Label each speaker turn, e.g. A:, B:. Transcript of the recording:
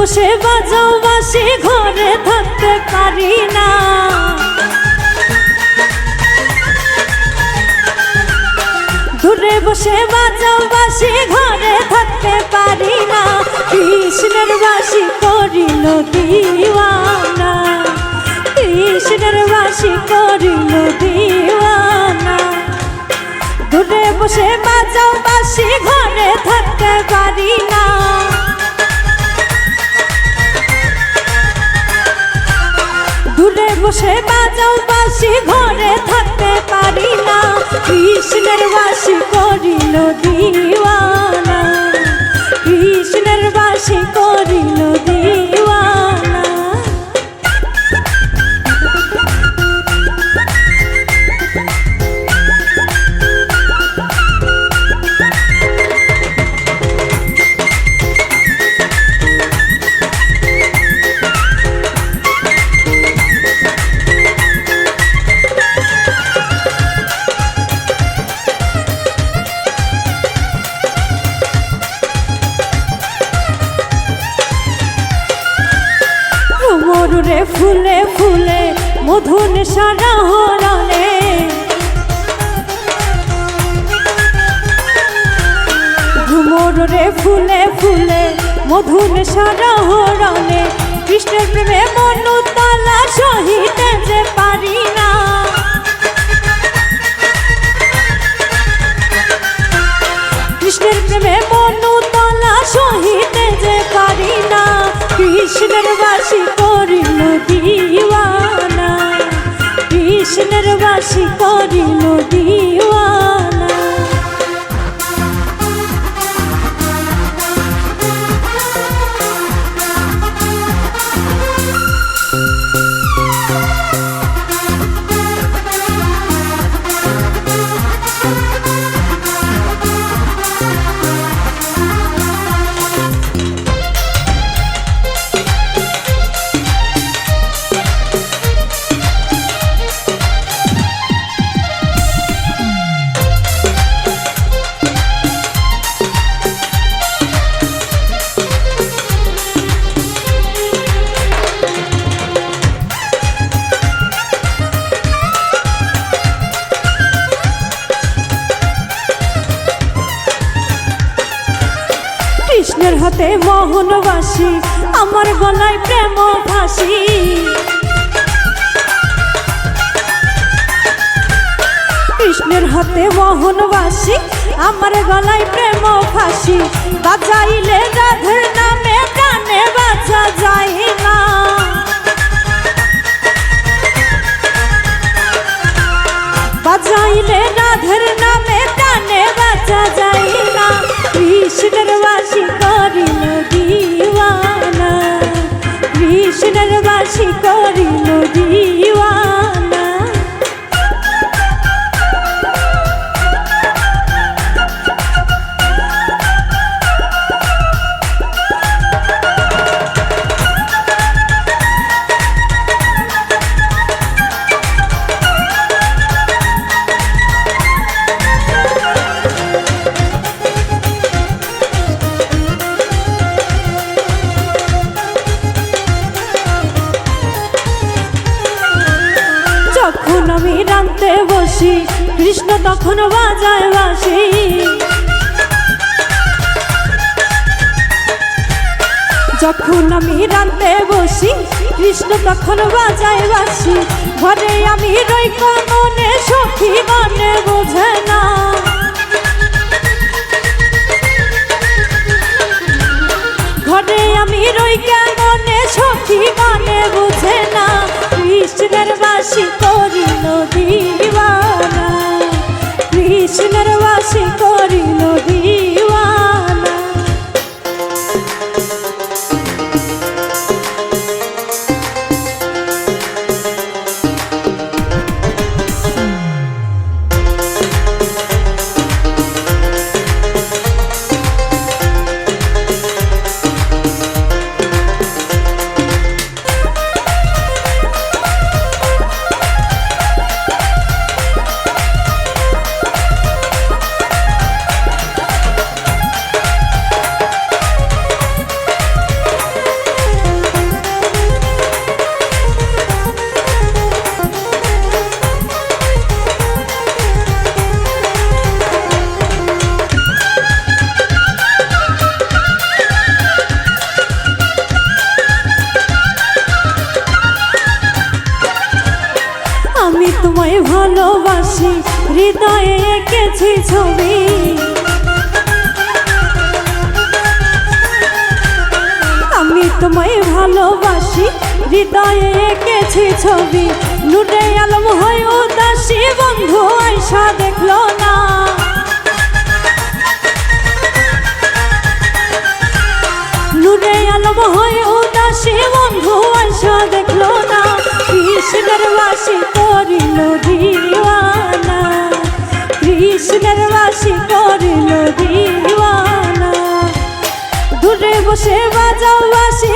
A: বসে বাজাও বাসি ঘরে থাকতে পারি না। দূরে বসে বাজাও, বাসি ঘরে থাকতে পারি না। কৃষ্ণের বাসি করিল দিওয়ানা। কৃষ্ণের বাসি করিল দিওয়ানা। দূরে বসে বাজাও, বাসি ঘরে থাকতে কৃষ্ণের বাসি করিল মধুন সারা হরণে মরুরে ফুলে ফুলে মধুন সারা হরণে কৃষ্ণের প্রেমে মনু তালা সহিতে যে পারি না। কৃষ্ণের প্রেমে মনু তলা সহিতে যে পারি না। কৃষ্ণের বাসি করিল দিওয়ানা কৃষ্ণের বাসি করিল দিওয়ানা মোহনবাসী, আমার গলায় প্রেম ফাঁসি কৃষ্ণের হাতে মোহনবাসী, আমার গলায় প্রেম ফাঁসি বাজাইলে রাধের নামে কৃষ্ণের বাসি করিল দিওয়ানা আমি রাঁধতে বসি, কৃষ্ণ তখন বাজায় বাসি যখন আমি রাঁধতে বসি, কৃষ্ণ তখন বাজায় বাসি ঘরে আমি রই মনে সখী মনে বোঝে না। কৃষ্ণের বাসি করিল তোমায় ভালোবাসি, হৃদয়ে এঁকেছি ছবি। আমি তোমায় ভালোবাসি, হৃদয়ে এঁকেছি ছবি। নুরে আলম হয় উদাসী বন্ধু আয়সা দেখল না। নুরে আলম হয় উদাসী বন্ধু দিওয়ানা কৃষ্ণের বাসি করিল দিওয়ানা। দূরে বসে বাজাও বাসি